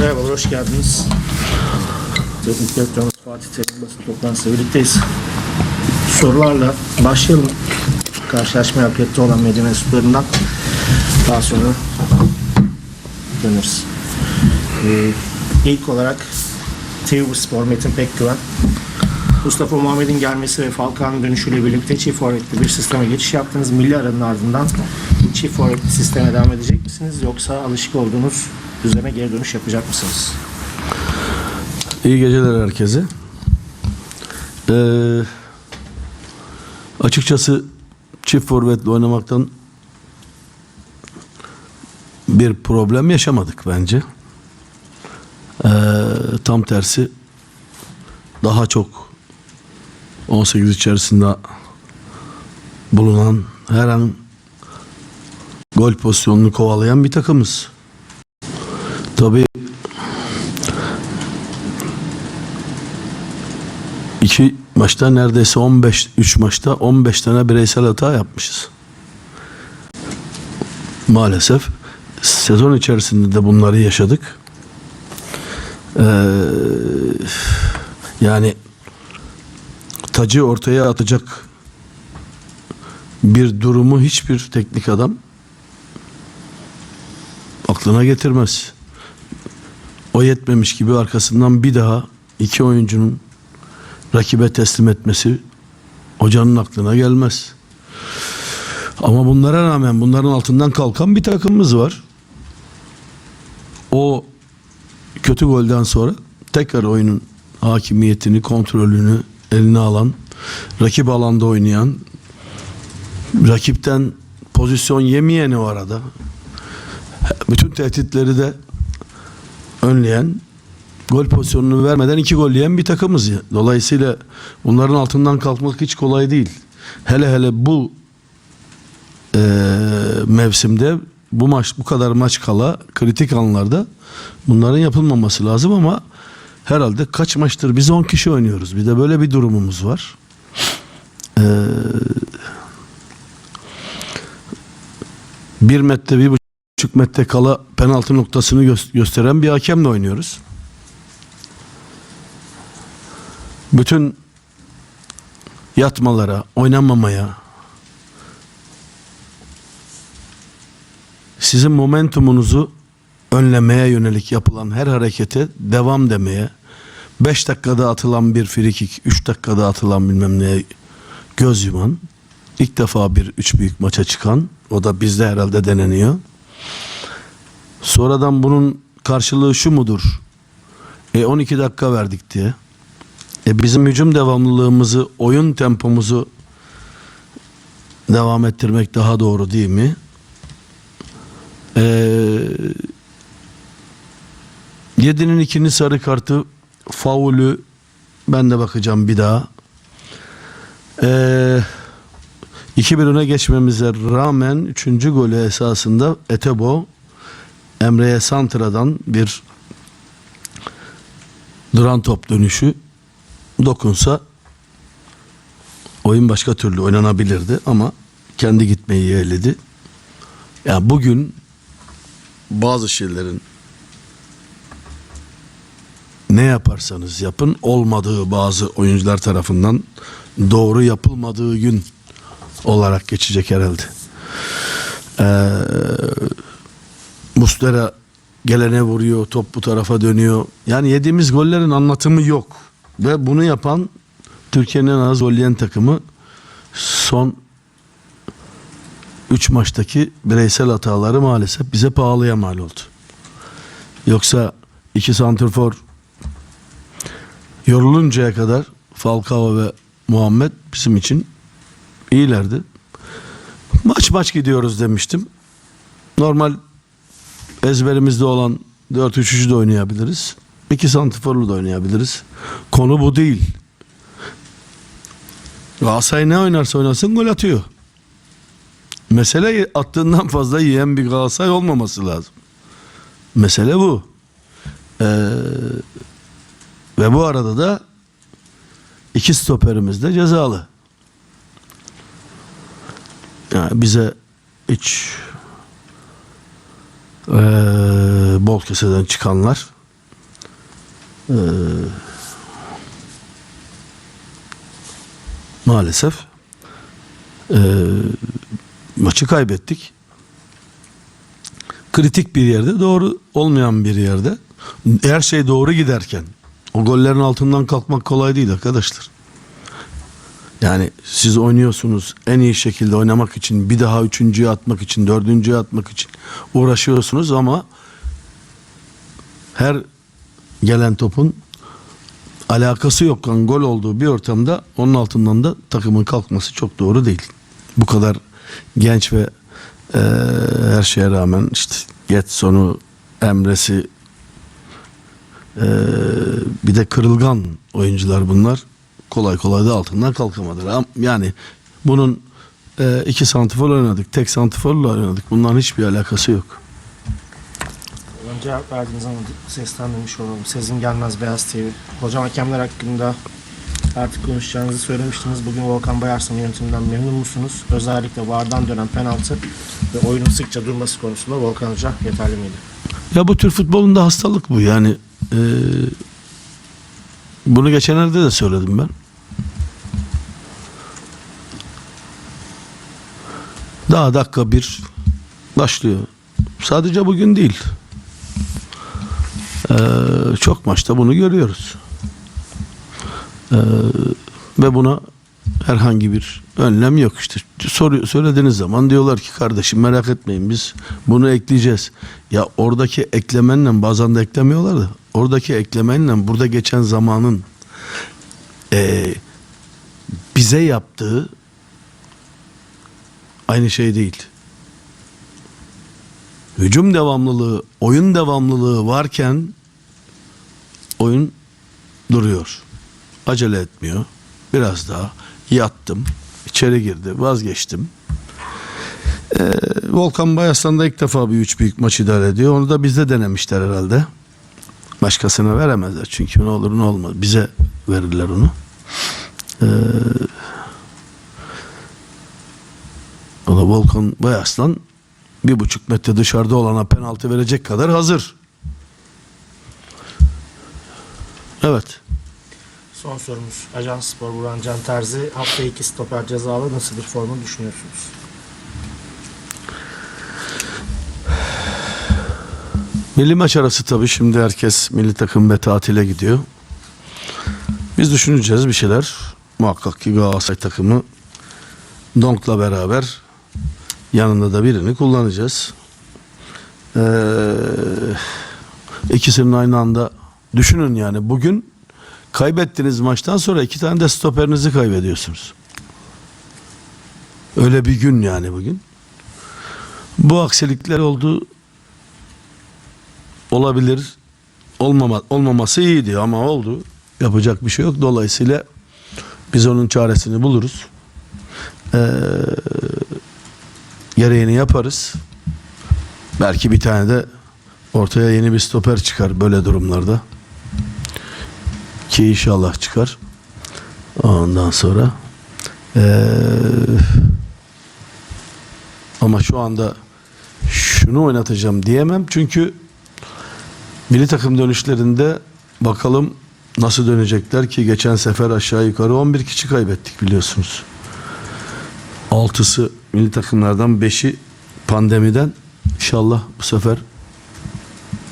Merhabalar, hoş geldiniz. Teknik Direktörümüz Fatih Terim basın toplantısıyla birlikteyiz. Sorularla başlayalım. Karşılaşma yapıyette olan medya mensuplarından daha sonra döneriz. Ee, ilk olarak TV Spor Metin Pekgüven. Mustafa Muhammed'in gelmesi ve Falcao'nun dönüşüyle birlikte çift forvetli bir sisteme geçiş yaptınız. Milli aranın ardından çift forvetli sisteme devam edecek misiniz? Yoksa alışık olduğunuz düzene geri dönüş yapacak mısınız? İyi geceler herkese. Ee, açıkçası çift forvetle oynamaktan bir problem yaşamadık bence. Ee, tam tersi daha çok 18 içerisinde bulunan her an gol pozisyonunu kovalayan bir takımız. Tabii İki maçta neredeyse 15 3 maçta 15 tane bireysel hata yapmışız. Maalesef sezon içerisinde de bunları yaşadık. Ee, yani tacı ortaya atacak bir durumu hiçbir teknik adam aklına getirmez. O yetmemiş gibi arkasından bir daha iki oyuncunun rakibe teslim etmesi hocanın aklına gelmez. Ama bunlara rağmen bunların altından kalkan bir takımımız var. O kötü golden sonra tekrar oyunun hakimiyetini, kontrolünü eline alan, rakip alanda oynayan, rakipten pozisyon yemeyen o arada bütün tehditleri de önleyen gol pozisyonunu vermeden iki gol yiyen bir takımız. Dolayısıyla bunların altından kalkmak hiç kolay değil. Hele hele bu eee, mevsimde bu maç bu kadar maç kala kritik anlarda bunların yapılmaması lazım ama herhalde kaç maçtır biz 10 kişi oynuyoruz. Bir de böyle bir durumumuz var. Eee bir metre bir buçuk metre kala penaltı noktasını gö- gösteren bir hakemle oynuyoruz. bütün yatmalara, oynamamaya, sizin momentumunuzu önlemeye yönelik yapılan her harekete devam demeye, 5 dakikada atılan bir frikik, 3 dakikada atılan bilmem neye göz yuman, ilk defa bir üç büyük maça çıkan, o da bizde herhalde deneniyor. Sonradan bunun karşılığı şu mudur? E 12 dakika verdik diye. E bizim hücum devamlılığımızı, oyun tempomuzu devam ettirmek daha doğru değil mi? E, yedinin ikini sarı kartı, faulü ben de bakacağım bir daha. E, 2-1 öne geçmemize rağmen 3. golü esasında Etebo Emre'ye Santra'dan bir duran top dönüşü dokunsa oyun başka türlü oynanabilirdi ama kendi gitmeyi yeğledi. Yani bugün bazı şeylerin ne yaparsanız yapın olmadığı bazı oyuncular tarafından doğru yapılmadığı gün olarak geçecek herhalde. Ee, Mustera gelene vuruyor, top bu tarafa dönüyor. Yani yediğimiz gollerin anlatımı yok. Ve bunu yapan Türkiye'nin en az gol yiyen takımı son 3 maçtaki bireysel hataları maalesef bize pahalıya mal oldu. Yoksa iki santrfor yoruluncaya kadar Falcao ve Muhammed bizim için iyilerdi. Maç maç gidiyoruz demiştim. Normal ezberimizde olan 4-3-3'ü de oynayabiliriz. İki santiforlu da oynayabiliriz. Konu bu değil. Galatasaray ne oynarsa oynasın gol atıyor. Mesele attığından fazla yiyen bir Galatasaray olmaması lazım. Mesele bu. Ee, ve bu arada da iki stoperimiz de cezalı. Yani bize hiç eee bol keseden çıkanlar Ee, maalesef ee, maçı kaybettik. Kritik bir yerde, doğru olmayan bir yerde. Her şey doğru giderken o gollerin altından kalkmak kolay değil arkadaşlar. Yani siz oynuyorsunuz en iyi şekilde oynamak için bir daha üçüncüye atmak için dördüncüye atmak için uğraşıyorsunuz ama her gelen topun alakası yokken gol olduğu bir ortamda onun altından da takımın kalkması çok doğru değil. Bu kadar genç ve eee, her şeye rağmen işte Getson'u, Emre'si eee, bir de kırılgan oyuncular bunlar. Kolay kolay da altından kalkamadılar. Am- Yani bunun eee, iki santifor oynadık, tek santiforla oynadık. Bunların hiçbir alakası yok. Hocam cevap verdiğiniz zaman seslendirmiş olalım. Sezin Gelmez Beyaz TV. Hocam hakemler hakkında artık konuşacağınızı söylemiştiniz. Bugün Volkan Bayarslan'ın yönetiminden memnun musunuz? Özellikle VAR'dan dönen penaltı ve oyunun sıkça durması konusunda Volkan Hoca yeterli miydi? Ya bu tür futbolunda hastalık bu. Yani eee, bunu geçenlerde de söyledim ben. Daha dakika bir başlıyor. Sadece bugün değil. Eee, çok maçta bunu görüyoruz. Eee, ve buna herhangi bir önlem yok işte. Soru, söylediğiniz zaman diyorlar ki kardeşim merak etmeyin biz bunu ekleyeceğiz. Ya oradaki eklemenle bazen de eklemiyorlar da oradaki eklemenle burada geçen zamanın eee, bize yaptığı aynı şey değil. Hücum devamlılığı, oyun devamlılığı varken oyun duruyor. Acele etmiyor. Biraz daha yattım. içeri girdi. Vazgeçtim. Ee, Volkan Bayaslan da ilk defa bir üç büyük maç idare ediyor. Onu da bizde denemişler herhalde. Başkasına veremezler. Çünkü ne olur ne olmaz. Bize verirler onu. Ee, o da Volkan Bayaslan bir buçuk metre dışarıda olana penaltı verecek kadar hazır. Evet. Son sorumuz. Ajans Spor Burhan Can Terzi. Hafta 2 stoper cezalı nasıl bir formu düşünüyorsunuz? Milli maç arası tabii şimdi herkes milli takım ve tatile gidiyor. Biz düşüneceğiz bir şeyler. Muhakkak ki Galatasaray takımı Donk'la beraber yanında da birini kullanacağız. Ee, ikisinin aynı anda düşünün yani bugün kaybettiğiniz maçtan sonra iki tane de stoperinizi kaybediyorsunuz. Öyle bir gün yani bugün. Bu aksilikler oldu olabilir. Olmama, olmaması iyiydi ama oldu. Yapacak bir şey yok. Dolayısıyla biz onun çaresini buluruz. Ee, gereğini yaparız. Belki bir tane de ortaya yeni bir stoper çıkar böyle durumlarda. Ki inşallah çıkar. Ondan sonra ee, ama şu anda şunu oynatacağım diyemem çünkü Milli takım dönüşlerinde bakalım nasıl dönecekler ki geçen sefer aşağı yukarı 11 kişi kaybettik biliyorsunuz. 6'sı milli takımlardan 5'i pandemiden inşallah bu sefer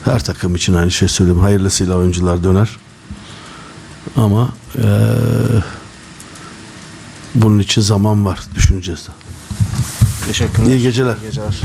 her takım için aynı şey söyleyeyim. Hayırlısıyla oyuncular döner. Ama eee, bunun için zaman var. Düşüneceğiz de. Teşekkürler. İyi geceler. İyi geceler.